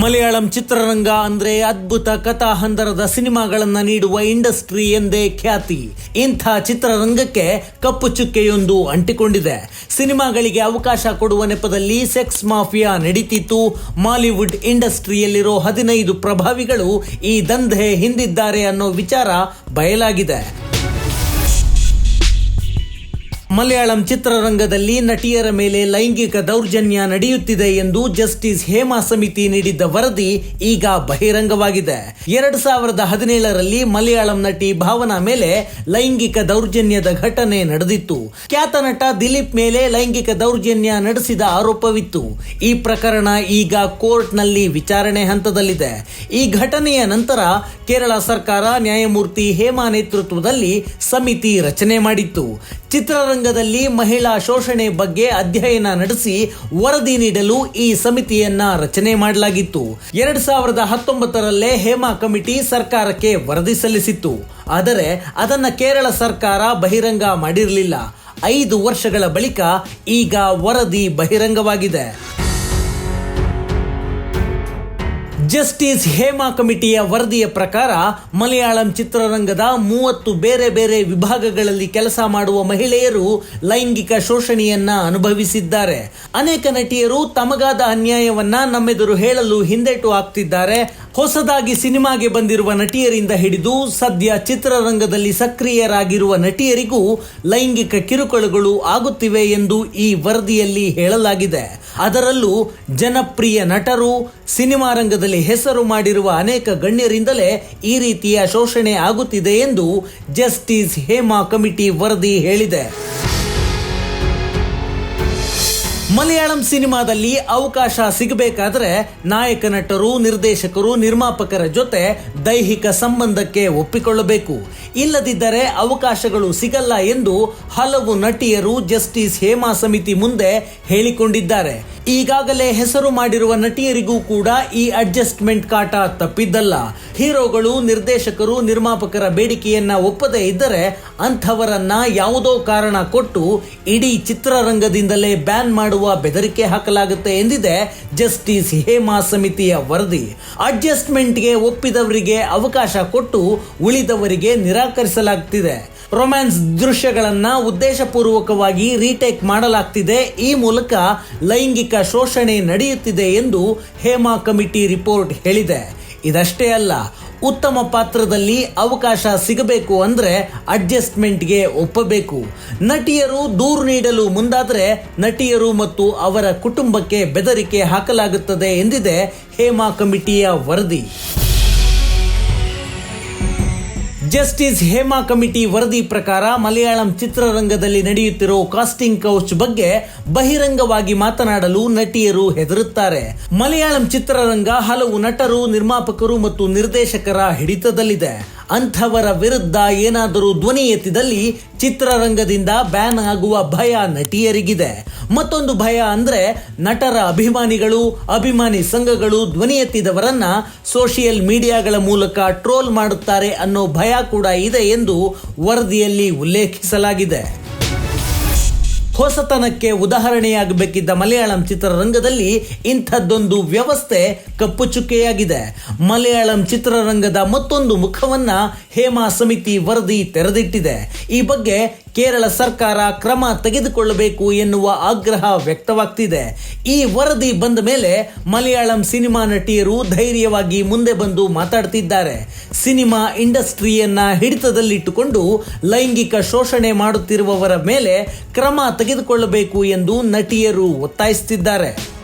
ಮಲಯಾಳಂ ಚಿತ್ರರಂಗ ಅಂದ್ರೆ ಅದ್ಭುತ ಕಥಾ ಹಂದರದ ಸಿನಿಮಾಗಳನ್ನ ನೀಡುವ ಇಂಡಸ್ಟ್ರಿ ಎಂದೇ ಖ್ಯಾತಿ. ಇಂಥ ಚಿತ್ರರಂಗಕ್ಕೆ ಕಪ್ಪು ಚುಕ್ಕೆಯೊಂದು ಅಂಟಿಕೊಂಡಿದೆ. ಸಿನಿಮಾಗಳಿಗೆ ಅವಕಾಶ ಕೊಡುವ ನೆಪದಲ್ಲಿ ಸೆಕ್ಸ್ ಮಾಫಿಯಾ ನಡೀತಿತ್ತು. ಮಾಲಿವುಡ್ ಇಂಡಸ್ಟ್ರಿಯಲ್ಲಿರೋ ಹದಿನೈದು ಪ್ರಭಾವಿಗಳು ಈ ದಂಧೆ ಹಿಂದಿದ್ದಾರೆ ಅನ್ನೋ ವಿಚಾರ ಬಯಲಾಗಿದೆ. ಮಲಯಾಳಂ ಚಿತ್ರರಂಗದಲ್ಲಿ ನಟಿಯರ ಮೇಲೆ ಲೈಂಗಿಕ ದೌರ್ಜನ್ಯ ನಡೆಯುತ್ತಿದೆ ಎಂದು ಜಸ್ಟಿಸ್ ಹೇಮಾ ಸಮಿತಿ ನೀಡಿದ್ದ ವರದಿ ಈಗ ಬಹಿರಂಗವಾಗಿದೆ. ಎರಡ್ ಸಾವಿರದ ಹದಿನೇಳರಲ್ಲಿ ಮಲಯಾಳಂ ನಟಿ ಭಾವನಾ ಮೇಲೆ ಲೈಂಗಿಕ ದೌರ್ಜನ್ಯದ ಘಟನೆ ನಡೆದಿತ್ತು. ಖ್ಯಾತ ನಟ ದಿಲೀಪ್ ಮೇಲೆ ಲೈಂಗಿಕ ದೌರ್ಜನ್ಯ ನಡೆಸಿದ ಆರೋಪವಿತ್ತು. ಈ ಪ್ರಕರಣ ಈಗ ಕೋರ್ಟ್ನಲ್ಲಿ ವಿಚಾರಣೆ ಹಂತದಲ್ಲಿದೆ. ಈ ಘಟನೆಯ ನಂತರ ಕೇರಳ ಸರ್ಕಾರ ನ್ಯಾಯಮೂರ್ತಿ ಹೇಮಾ ನೇತೃತ್ವದಲ್ಲಿ ಸಮಿತಿ ರಚನೆ ಮಾಡಿತ್ತು. ಚಿತ್ರರಂಗದಲ್ಲಿ ಮಹಿಳಾ ಶೋಷಣೆ ಬಗ್ಗೆ ಅಧ್ಯಯನ ನಡೆಸಿ ವರದಿ ನೀಡಲು ಈ ಸಮಿತಿಯನ್ನ ರಚನೆ ಮಾಡಲಾಗಿತ್ತು. ಎರಡ್ ಸಾವಿರದ ಹತ್ತೊಂಬತ್ತರಲ್ಲೇ ಹೇಮಾ ಕಮಿಟಿ ಸರ್ಕಾರಕ್ಕೆ ವರದಿ ಸಲ್ಲಿಸಿತ್ತು. ಆದರೆ ಅದನ್ನ ಕೇರಳ ಸರ್ಕಾರ ಬಹಿರಂಗ ಮಾಡಿರಲಿಲ್ಲ. ಐದು ವರ್ಷಗಳ ಬಳಿಕ ಈಗ ವರದಿ ಬಹಿರಂಗವಾಗಿದೆ. ಜಸ್ಟಿಸ್ ಹೇಮಾ ಕಮಿಟಿಯ ವರದಿಯ ಪ್ರಕಾರ ಮಲಯಾಳಂ ಚಿತ್ರರಂಗದ ಮೂವತ್ತು ಬೇರೆ ಬೇರೆ ವಿಭಾಗಗಳಲ್ಲಿ ಕೆಲಸ ಮಾಡುವ ಮಹಿಳೆಯರು ಲೈಂಗಿಕ ಶೋಷಣೆಯನ್ನ ಅನುಭವಿಸಿದ್ದಾರೆ. ಅನೇಕ ನಟಿಯರು ತಮಗಾದ ಅನ್ಯಾಯವನ್ನ ನಮ್ಮೆದುರು ಹೇಳಲು ಹಿಂದೇಟು ಹಾಕ್ತಿದ್ದಾರೆ. ಹೊಸದಾಗಿ ಸಿನಿಮಾಗೆ ಬಂದಿರುವ ನಟಿಯರಿಂದ ಹಿಡಿದು ಸದ್ಯ ಚಿತ್ರರಂಗದಲ್ಲಿ ಸಕ್ರಿಯರಾಗಿರುವ ನಟಿಯರಿಗೂ ಲೈಂಗಿಕ ಕಿರುಕುಳಗಳು ಆಗುತ್ತಿವೆ ಎಂದು ಈ ವರದಿಯಲ್ಲಿ ಹೇಳಲಾಗಿದೆ. ಅದರಲ್ಲೂ ಜನಪ್ರಿಯ ನಟರು ಸಿನಿಮಾ ರಂಗದಲ್ಲಿ ಹೆಸರು ಮಾಡಿರುವ ಅನೇಕ ಗಣ್ಯರಿಂದಲೇ ಈ ರೀತಿಯ ಶೋಷಣೆ ಆಗುತ್ತಿದೆ ಎಂದು ಜಸ್ಟಿಸ್ ಹೇಮಾ ಕಮಿಟಿ ವರದಿ ಹೇಳಿದೆ. ಮಲಯಾಳಂ ಸಿನಿಮಾದಲ್ಲಿ ಅವಕಾಶ ಸಿಗಬೇಕಾದ್ರೆ ನಾಯಕ ನಟರು, ನಿರ್ದೇಶಕರು, ನಿರ್ಮಾಪಕರ ಜೊತೆ ದೈಹಿಕ ಸಂಬಂಧಕ್ಕೆ ಒಪ್ಪಿಕೊಳ್ಳಬೇಕು. ಇಲ್ಲದಿದ್ದರೆ ಅವಕಾಶಗಳು ಸಿಗಲ್ಲ ಎಂದು ಹಲವು ನಟಿಯರು ಜಸ್ಟಿಸ್ ಹೇಮಾ ಸಮಿತಿ ಮುಂದೆ ಹೇಳಿಕೊಂಡಿದ್ದಾರೆ. ಈಗಾಗಲೇ ಹೆಸರು ಮಾಡಿರುವ ನಟಿಯರಿಗೂ ಕೂಡ ಈ ಅಡ್ಜಸ್ಟ್ಮೆಂಟ್ ಕಾಟ ತಪ್ಪಿದ್ದಲ್ಲ. ಹೀರೋಗಳು, ನಿರ್ದೇಶಕರು, ನಿರ್ಮಾಪಕರ ಬೇಡಿಕೆಯನ್ನ ಒಪ್ಪದೇ ಇದ್ದರೆ ಅಂಥವರನ್ನ ಯಾವುದೋ ಕಾರಣ ಕೊಟ್ಟು ಇಡೀ ಚಿತ್ರರಂಗದಿಂದಲೇ ಬ್ಯಾನ್ ಮಾಡುವ ಬೆದರಿಕೆ ಹಾಕಲಾಗುತ್ತೆ ಎಂದಿದೆ ಜಸ್ಟಿಸ್ ಹೇಮಾ ಸಮಿತಿಯ ವರದಿ. ಅಡ್ಜಸ್ಟ್ಮೆಂಟ್ಗೆ ಒಪ್ಪಿದವರಿಗೆ ಅವಕಾಶ ಕೊಟ್ಟು ಉಳಿದವರಿಗೆ ನಿರಾಕರಿಸಲಾಗ್ತಿದೆ. ರೊಮ್ಯಾನ್ಸ್ ದೃಶ್ಯಗಳನ್ನು ಉದ್ದೇಶಪೂರ್ವಕವಾಗಿ ರೀಟೇಕ್ ಮಾಡಲಾಗ್ತಿದೆ. ಈ ಮೂಲಕ ಲೈಂಗಿಕ ಶೋಷಣೆ ನಡೆಯುತ್ತಿದೆ ಎಂದು ಹೇಮಾ ಕಮಿಟಿ ರಿಪೋರ್ಟ್ ಹೇಳಿದೆ. ಇದಷ್ಟೇ ಅಲ್ಲ ಉತ್ತಮ ಪಾತ್ರದಲ್ಲಿ ಅವಕಾಶ ಸಿಗಬೇಕು ಅಂದ್ರೆ ಅಡ್ಜಸ್ಟ್ಮೆಂಟ್ಗೆ ಒಪ್ಪಬೇಕು. ನಟಿಯರು ದೂರು ನೀಡಲು ಮುಂದಾದರೆ ನಟಿಯರು ಮತ್ತು ಅವರ ಕುಟುಂಬಕ್ಕೆ ಬೆದರಿಕೆ ಹಾಕಲಾಗುತ್ತದೆ ಎಂದಿದೆ ಹೇಮಾ ಕಮಿಟಿಯ ವರದಿ. ಜಸ್ಟಿಸ್ ಹೇಮಾ ಕಮಿಟಿ ವರದಿ ಪ್ರಕಾರ ಮಲಯಾಳಂ ಚಿತ್ರರಂಗದಲ್ಲಿ ನಡೆಯುತ್ತಿರುವ ಕಾಸ್ಟಿಂಗ್ ಕೌಚ್ ಬಗ್ಗೆ ಬಹಿರಂಗವಾಗಿ ಮಾತನಾಡಲು ನಟಿಯರು ಹೆದರುತ್ತಾರೆ. ಮಲಯಾಳಂ ಚಿತ್ರರಂಗ ಹಲವು ನಟರು, ನಿರ್ಮಾಪಕರು ಮತ್ತು ನಿರ್ದೇಶಕರ ಹಿಡಿತದಲ್ಲಿದೆ. ಅಂಥವರ ವಿರುದ್ಧ ಏನಾದರೂ ಧ್ವನಿ ಎತ್ತಿದಲ್ಲಿ ಚಿತ್ರರಂಗದಿಂದ ಬ್ಯಾನ್ ಆಗುವ ಭಯ ನಟಿಯರಿಗಿದೆ. ಮತ್ತೊಂದು ಭಯ ಅಂದ್ರೆ ನಟರ ಅಭಿಮಾನಿಗಳು, ಅಭಿಮಾನಿ ಸಂಘಗಳು ಧ್ವನಿ ಎತ್ತಿದವರನ್ನ ಸೋಷಿಯಲ್ ಮೀಡಿಯಾಗಳ ಮೂಲಕ ಟ್ರೋಲ್ ಮಾಡುತ್ತಾರೆ ಅನ್ನೋ ಭಯ ಕೂಡ ಇದೆ ಎಂದು ವರದಿಯಲ್ಲಿ ಉಲ್ಲೇಖಿಸಲಾಗಿದೆ. ಹೊಸತನಕ್ಕೆ ಉದಾಹರಣೆಯಾಗಬೇಕಿದ್ದ ಮಲಯಾಳಂ ಚಿತ್ರರಂಗದಲ್ಲಿ ಇಂಥದ್ದೊಂದು ವ್ಯವಸ್ಥೆ ಕಪ್ಪು ಚುಕ್ಕೆಯಾಗಿದೆ ಮಲಯಾಳಂ ಚಿತ್ರರಂಗದ ಮತ್ತೊಂದು ಮುಖವನ್ನ ಹೇಮಾ ಸಮಿತಿ ವರದಿ ತೆರೆದಿಟ್ಟಿದೆ. ಈ ಬಗ್ಗೆ ಕೇರಳ ಸರ್ಕಾರ ಕ್ರಮ ತೆಗೆದುಕೊಳ್ಳಬೇಕು ಎನ್ನುವ ಆಗ್ರಹ ವ್ಯಕ್ತವಾಗ್ತಿದೆ. ಈ ವರದಿ ಬಂದ ಮೇಲೆ ಮಲಯಾಳಂ ಸಿನಿಮಾ ನಟಿಯರು ಧೈರ್ಯವಾಗಿ ಮುಂದೆ ಬಂದು ಮಾತಾಡ್ತಿದ್ದಾರೆ. ಸಿನಿಮಾ ಇಂಡಸ್ಟ್ರಿಯನ್ನ ಹಿಡಿತದಲ್ಲಿಟ್ಟುಕೊಂಡು ಲೈಂಗಿಕ ಶೋಷಣೆ ಮಾಡುತ್ತಿರುವವರ ಮೇಲೆ ಕ್ರಮ ತೆಗೆದುಕೊಳ್ಳಬೇಕು ಎಂದು ನಟಿಯರು ಒತ್ತಾಯಿಸುತ್ತಿದ್ದಾರೆ.